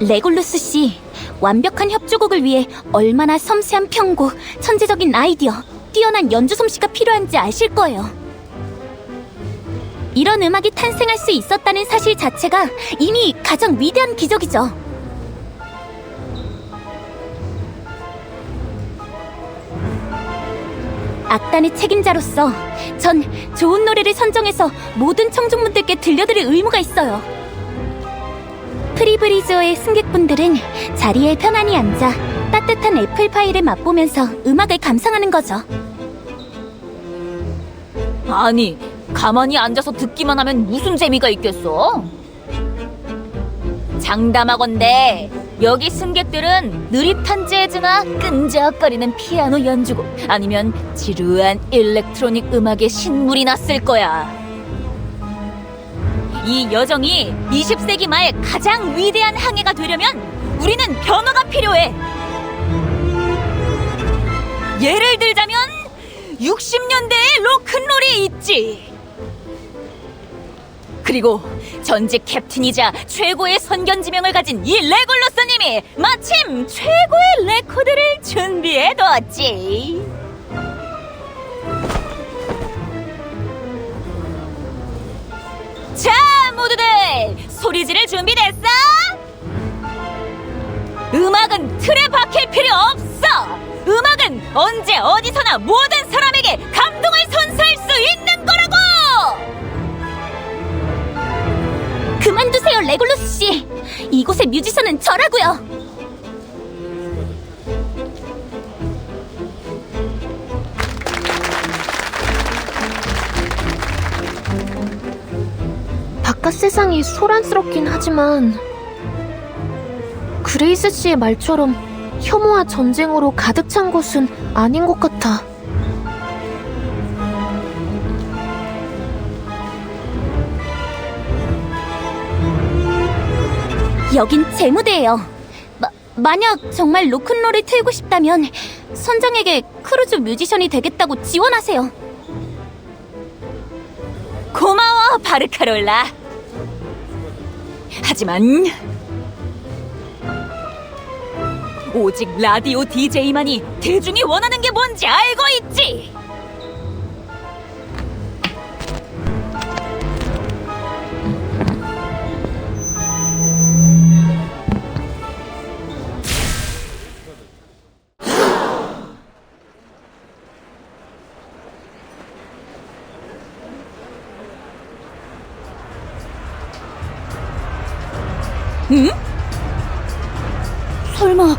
레골루스 씨, 완벽한 협주곡을 위해 얼마나 섬세한 편곡, 천재적인 아이디어, 뛰어난 연주 솜씨가 필요한지 아실 거예요. 이런 음악이 탄생할 수 있었다는 사실 자체가 이미 가장 위대한 기적이죠. 악단의 책임자로서 전 좋은 노래를 선정해서 모든 청중분들께 들려드릴 의무가 있어요. 프리브리즈어의 승객분들은 자리에 편안히 앉아 따뜻한 애플파이를 맛보면서 음악을 감상하는 거죠. 아니, 가만히 앉아서 듣기만 하면 무슨 재미가 있겠어? 장담하건대 여기 승객들은 느릿한 재즈나 끈적거리는 피아노 연주곡 아니면 지루한 일렉트로닉 음악의 신물이 났을 거야. 이 여정이 20세기 말 가장 위대한 항해가 되려면 우리는 변화가 필요해. 예를 들자면 60년대의 로큰롤이 있지. 그리고 전직 캡틴이자 최고의 선견 지명을 가진 이 레골로스님이 마침 최고의 레코드를 준비해뒀지. 자, 모두들 소리 지를 준비됐어? 음악은 틀에 박힐 필요 없어. 음악은 언제 어디서나 모든 사람에게 감동을 선사할 수 있는 거라고. 그만두세요, 레골루스 씨. 이곳의 뮤지션은 저라고요. 바깥 세상이 소란스럽긴 하지만 그레이스 씨의 말처럼 혐오와 전쟁으로 가득 찬 곳은 아닌 것 같아. 여긴 제 무대예요. 마, 만약 정말 로큰롤을 틀고 싶다면 선장에게 크루즈 뮤지션이 되겠다고 지원하세요. 고마워, 바르카롤라. 하지만 오직 라디오 DJ만이 대중이 원하는 게 뭔지 알고 있지. 설마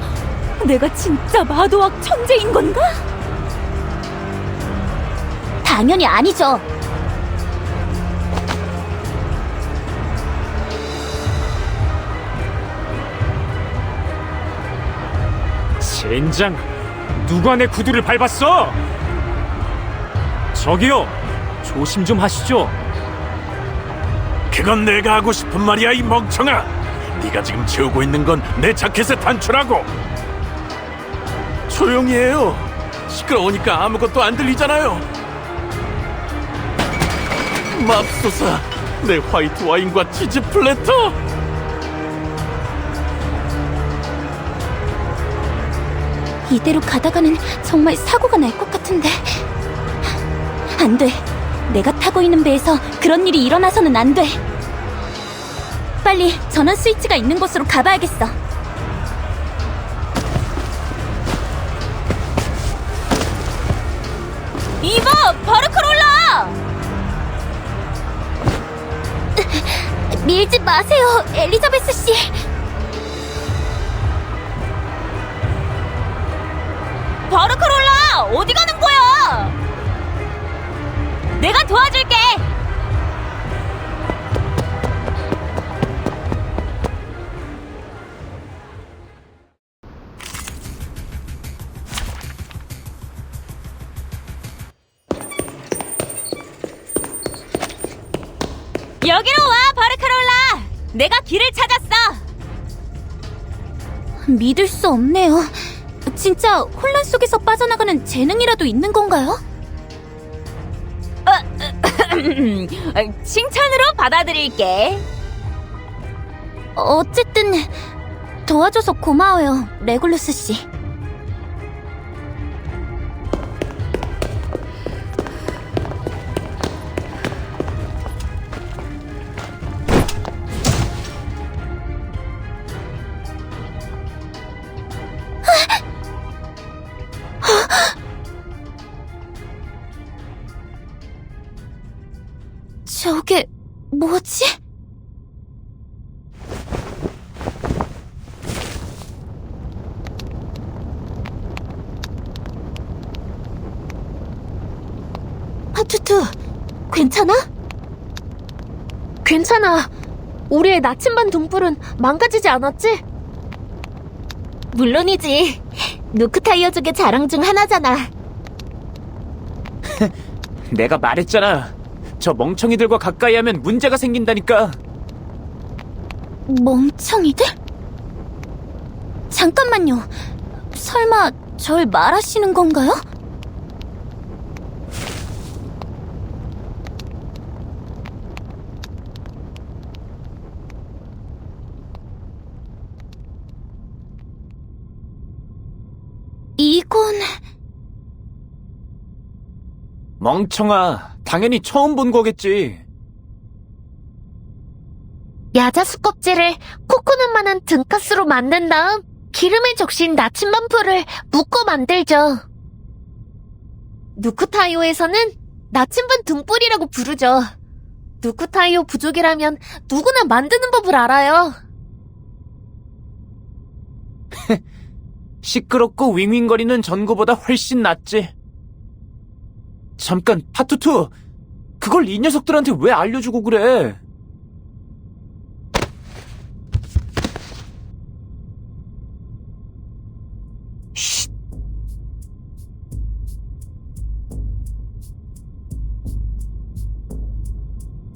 내가 진짜 마도학 천재인 건가? 당연히 아니죠. 젠장, 누가 내 구두를 밟았어? 저기요, 조심 좀 하시죠. 그건 내가 하고 싶은 말이야 이 멍청아 네가 지금 채우고 있는 건 내 자켓의 단추라고 조용히 해요 시끄러우니까 아무것도 안 들리잖아요 맙소사 내 화이트 와인과 치즈 플래터 이대로 가다가는 정말 사고가 날 것 같은데. 안 돼. 내가 타고 있는 배에서 그런 일이 일어나서는 안 돼. 빨리 전원 스위치가 있는 곳으로 가봐야겠어. 이봐, 바르카롤라! 밀지 마세요, 엘리자베스 씨. 바르카롤라! 어디 가는 거야? 내가 도와줄게! 여기로 와, 바르카롤라! 내가 길을 찾았어! 믿을 수 없네요. 진짜 혼란 속에서 빠져나가는 재능이라도 있는 건가요? 칭찬으로 받아들일게. 어쨌든 도와줘서 고마워요, 레굴루스 씨. 하투투, 괜찮아? 괜찮아. 우리의 나침반 등불은 망가지지 않았지? 물론이지. 누크타이어族의 자랑 중 하나잖아. 내가 말했잖아. 저 멍청이들과 가까이 하면 문제가 생긴다니까. 멍청이들? 잠깐만요. 설마 절 말하시는 건가요? 이건 멍청아, 당연히 처음 본 거겠지. 야자수 껍질을 코코넛만한 등가스로 만든 다음 기름에 적신 나침반풀을 묶어 만들죠. 누쿠타이오에서는 나침반 등불이라고 부르죠. 누쿠타이오 부족이라면 누구나 만드는 법을 알아요. 시끄럽고 윙윙거리는 전구보다 훨씬 낫지. 잠깐, 파투투! 그걸 이 녀석들한테 왜 알려주고 그래?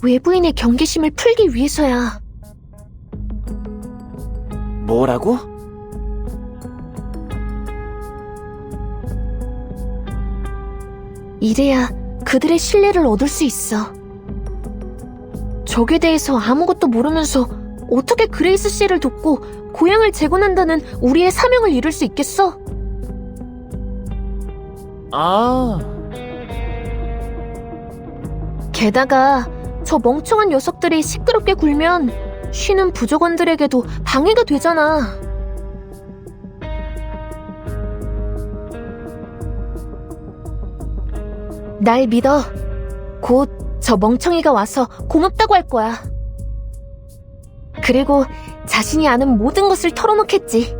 외부인의 경계심을 풀기 위해서야. 뭐라고? 이래야 그들의 신뢰를 얻을 수 있어. 적에 대해서 아무것도 모르면서 어떻게 그레이스 씨를 돕고 고향을 재건한다는 우리의 사명을 이룰 수 있겠어? 아, 게다가 저 멍청한 녀석들이 시끄럽게 굴면 쉬는 부족원들에게도 방해가 되잖아. 날 믿어. 곧 저 멍청이가 와서 고맙다고 할 거야. 그리고 자신이 아는 모든 것을 털어놓겠지.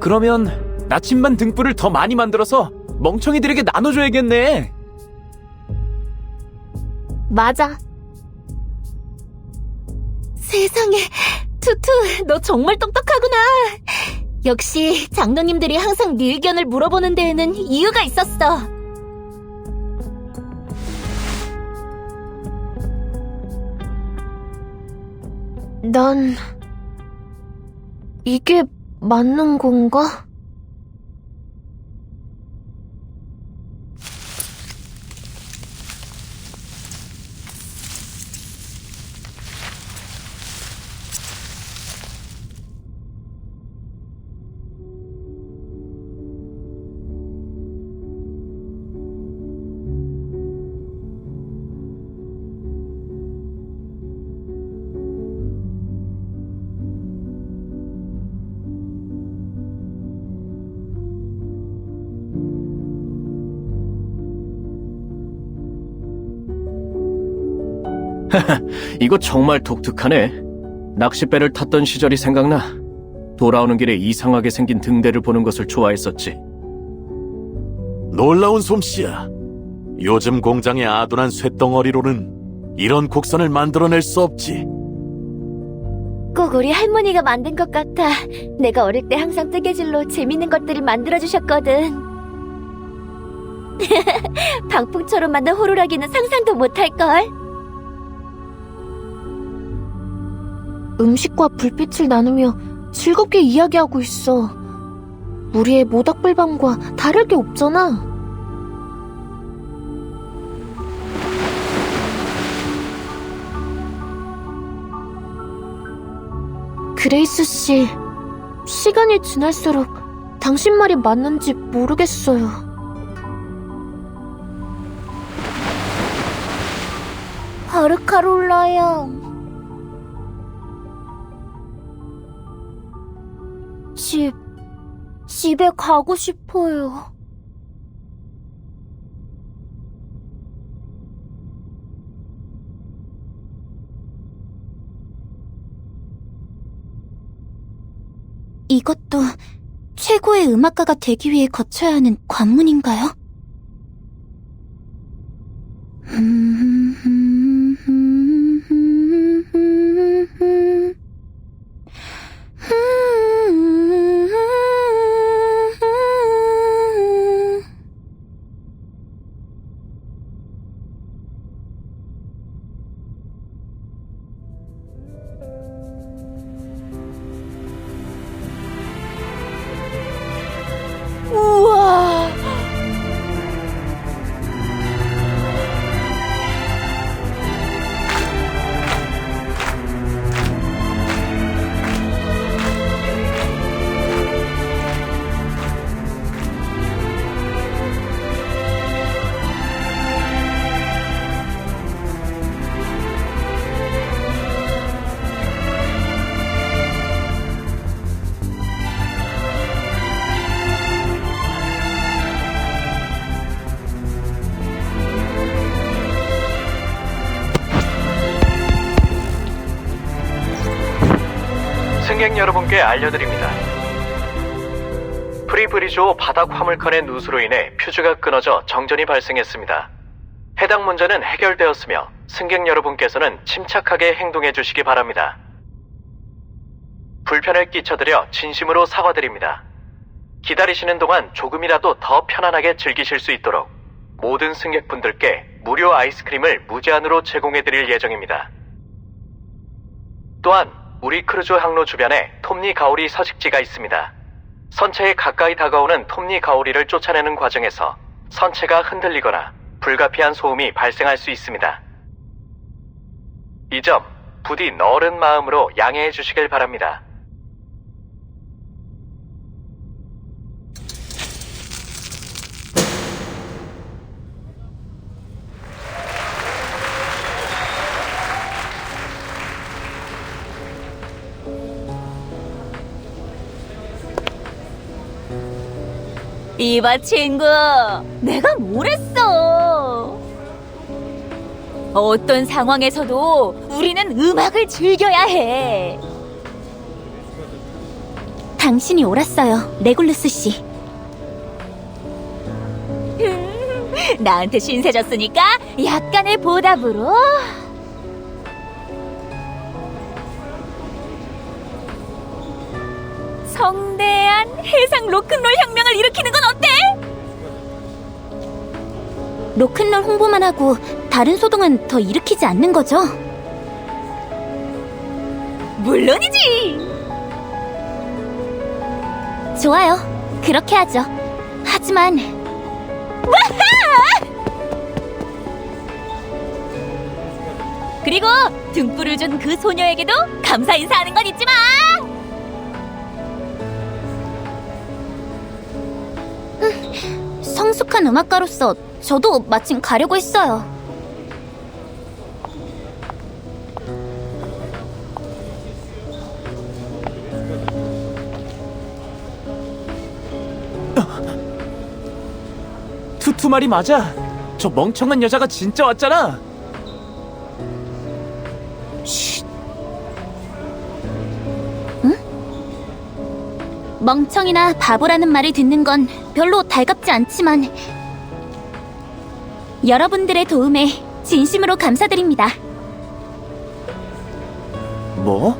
그러면 나침반 등불을 더 많이 만들어서 멍청이들에게 나눠줘야겠네. 맞아. 세상에, 투투, 너 정말 똑똑하구나. 역시 장로님들이 항상 네 의견을 물어보는 데에는 이유가 있었어. 난 이게 맞는 건가? 이거 정말 독특하네. 낚싯배를 탔던 시절이 생각나. 돌아오는 길에 이상하게 생긴 등대를 보는 것을 좋아했었지. 놀라운 솜씨야. 요즘 공장의 아둔한 쇳덩어리로는 이런 곡선을 만들어낼 수 없지. 꼭 우리 할머니가 만든 것 같아. 내가 어릴 때 항상 뜨개질로 재밌는 것들을 만들어주셨거든. 방풍처럼 만든 호루라기는 상상도 못할걸. 음식과 불빛을 나누며 즐겁게 이야기하고 있어. 우리의 모닥불밤과 다를 게 없잖아. 그 그레이스 씨, 시간이 지날수록 당신 말이 맞는지 모르겠어요. 바르카롤라야. 집에 가고 싶어요. 이것도 최고의 음악가가 되기 위해 거쳐야 하는 관문인가요? 여러분께 알려드립니다. 프리브리조 바닥 화물칸의 누수로 인해 퓨즈가 끊어져 정전이 발생했습니다. 해당 문제는 해결되었으며 승객 여러분께서는 침착하게 행동해 주시기 바랍니다. 불편을 끼쳐드려 진심으로 사과드립니다. 기다리시는 동안 조금이라도 더 편안하게 즐기실 수 있도록 모든 승객분들께 무료 아이스크림을 무제한으로 제공해 드릴 예정입니다. 또한 우리 크루즈 항로 주변에 톱니 가오리 서식지가 있습니다. 선체에 가까이 다가오는 톱니 가오리를 쫓아내는 과정에서 선체가 흔들리거나 불가피한 소음이 발생할 수 있습니다. 이 점 부디 너른 마음으로 양해해 주시길 바랍니다. 이봐 친구. 내가 뭘 했어? 어떤 상황에서도 우리는 음악을 즐겨야 해. 당신이 옳았어요, 레굴루스 씨. 나한테 신세 졌으니까 약간의 보답으로 성대한 해상 로큰롤 혁명을 일으키는 건 어때? 로큰롤 홍보만 하고 다른 소동은 더 일으키지 않는 거죠? 물론이지 좋아요. 그렇게 하죠. 하지만 그리고 등불을 준 그 소녀에게도 감사 인사하는 건 잊지 마. 성숙한 음악가로서 저도 마침 가려고 했어요. 투투 말이 맞아. 저 멍청한 여자가 진짜 왔잖아. 멍청이나 바보라는 말을 듣는 건 별로 달갑지 않지만 여러분들의 도움에 진심으로 감사드립니다. 뭐?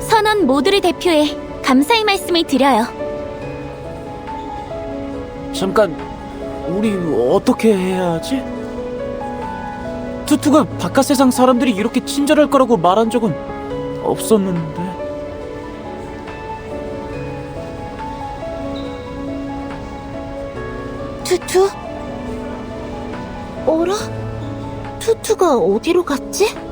선원 모두를 대표해 감사의 말씀을 드려요. 잠깐, 우리 어떻게 해야 하지? 투투가 바깥 세상 사람들이 이렇게 친절할 거라고 말한 적은 없었는데. 투투? 어라? 투투가 어디로 갔지?